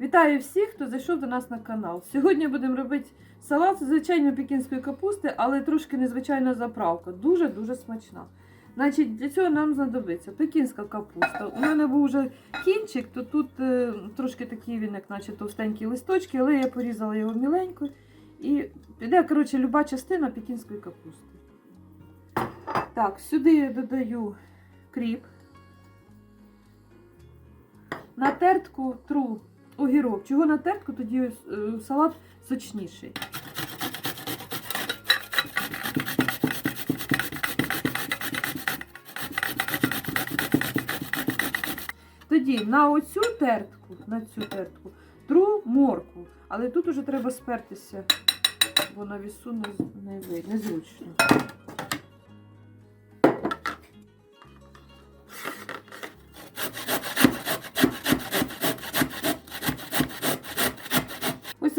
Вітаю всіх, хто зайшов до нас на канал. Сьогодні будемо робити салат з звичайної пекінської капусти, але трошки незвичайна заправка. Дуже-дуже смачна. Значить, для цього нам знадобиться пекінська капуста. У мене був вже кінчик, то тут е, трошки такі він, як наче товстенькі листочки, але я порізала його міленько. І піде, коротше, люба частина пекінської капусти. Так, сюди я додаю кріп. На тертку тру огірок. Чого на тертку, тоді е, салат сочніший. Тоді на оцю тертку, на цю тертку тру моркву. Але тут уже треба спертися, бо на вісу не, не, незручно.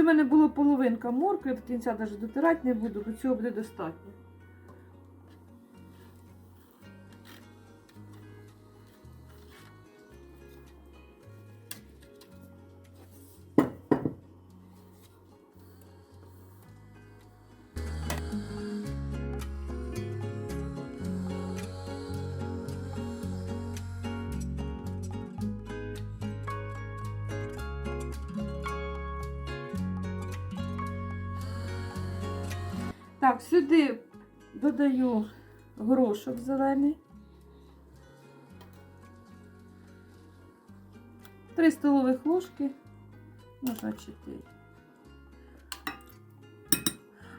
Мене було половинка моркви, до кінця навіть дотирати не буду, бо цього буде достатньо. Так, сюди додаю горошок зелений. 3 столових ложки, можна 4.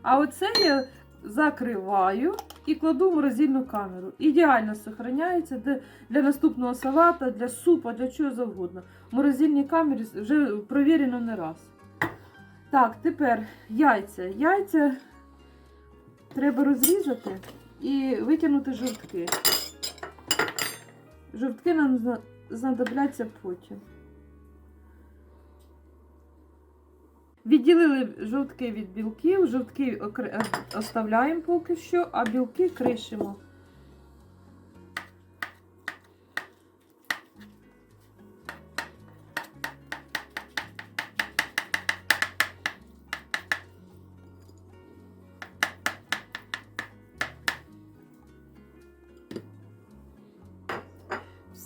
А оце я закриваю і кладу в морозильну камеру. Ідеально зберігається для, для наступного салата, для супа, для чого завгодно. В морозильній камері вже провірено не раз. Так, тепер яйця. Яйця треба розрізати і витягнути жовтки. Жовтки нам знадобляться потім. Відділили жовтки від білків, жовтки е, оставляємо поки що, а білки кришимо.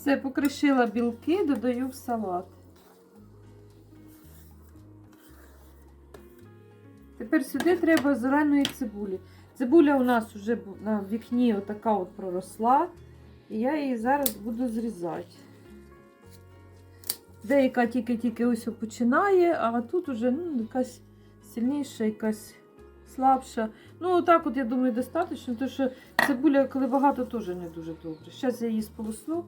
Все, покришила білки, додаю в салат. Тепер сюди треба зеленої цибулі. Цибуля у нас вже на вікні отака от проросла. І я її зараз буду зрізати. Деяка тільки-тільки ось починає, а тут уже ну, якась сильніша, якась слабша. Ну, так от, я думаю, достатньо, тому що цибуля, коли багато, теж не дуже добре. Зараз я її сполосну.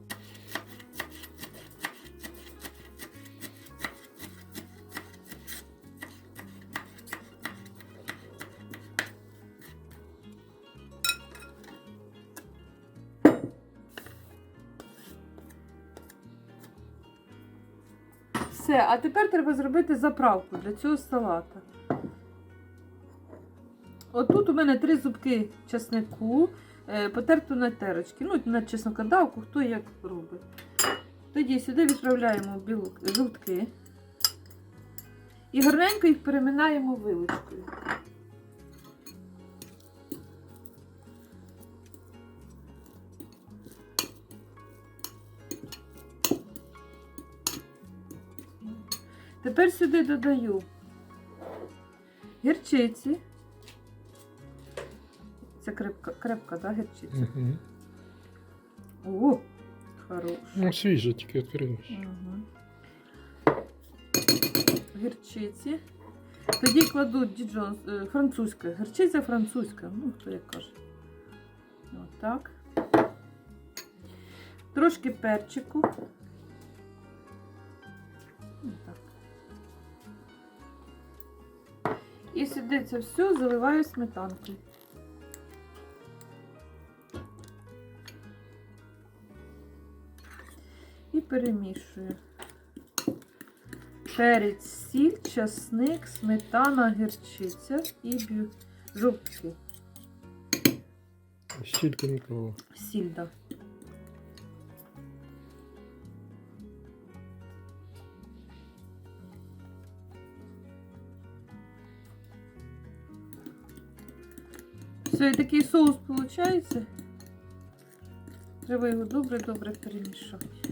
Все, а тепер треба зробити заправку для цього салата. Отут у мене три зубки чеснику, е, потерту на терочки. Ну, на чеснокодавку, хто як робить. Тоді сюди відправляємо білок, жовтки. І гарненько їх переминаємо вилочкою. Тепер сюди додаю гірчиці. Це крепка, крепка, да, гірчиця? Угу. О, хороша. Ну, свіже тільки відкриваєш. Угу. Гірчиці. Тоді кладу діджон, е, французька. Гірчиця французька, ну хто як каже. Отак. Трошки перчику. Отак. І сюди це все заливаю сметанкою. перемішую. Перець, сіль, часник, сметана, гірчиця і бю... жовтки. Щільки нікого. Сіль, так. Все, і такий соус виходить. Треба його добре-добре перемішати.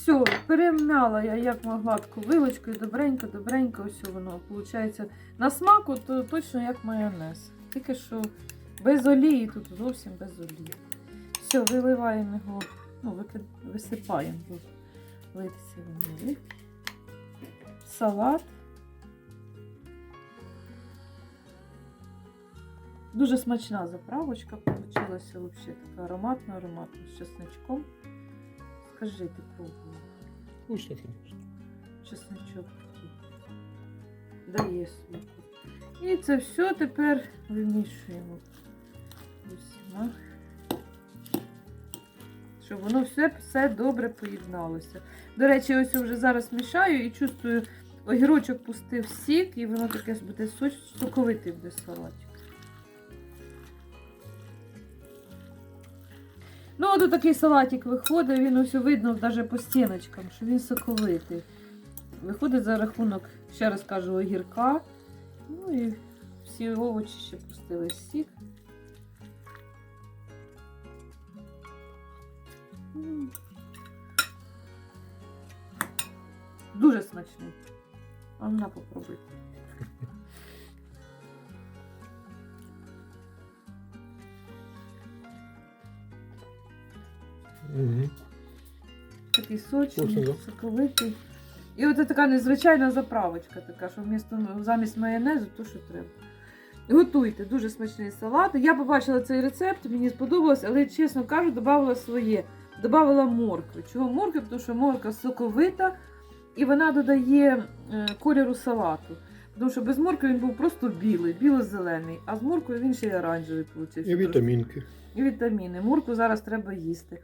Все, перем'яла я як могла таку вилочкою, добренько, добренько, ось воно виходить. На смаку то точно як майонез. Тільки що без олії, тут зовсім без олії. Все, виливаємо його, ну, висипаємо. він Салат. Дуже смачна заправочка получилася вообще така ароматна, ароматна з чесночком. Скажи, ти пробувала? Вкусно, конечно. Чесночок такий. Дає смаку. І це все тепер вимішуємо усіма. Щоб воно все, все добре поєдналося. До речі, ось вже зараз мішаю і чувствую, огірочок пустив сік, і воно таке буде соковитий буде салатик. Ну, от такий салатик виходить, він ось видно навіть по стіночкам, що він соковитий. Виходить за рахунок, ще раз кажу, огірка. Ну і всі овочі ще пустили сік. Дуже смачний. А на попробуй. Угу. Такий сочний, Вкусно, да? соковитий. І от така незвичайна заправочка, така, що вмісто, замість майонезу, то що треба. Готуйте, дуже смачний салат. Я побачила цей рецепт, мені сподобалось, але, чесно кажу, додала своє. Додала моркви. Чого моркви? Тому що морква соковита і вона додає е, кольору салату. Тому що без моркви він був просто білий, біло-зелений, а з морквою він ще й оранжевий вийшов. І вітамінки. І вітаміни. Морку зараз треба їсти.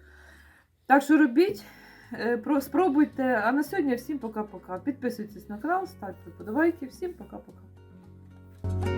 Так що робіть, е, спробуйте. А на сьогодні всім пока-пока. Підписуйтесь на канал, ставте подобайки. Всім пока-пока.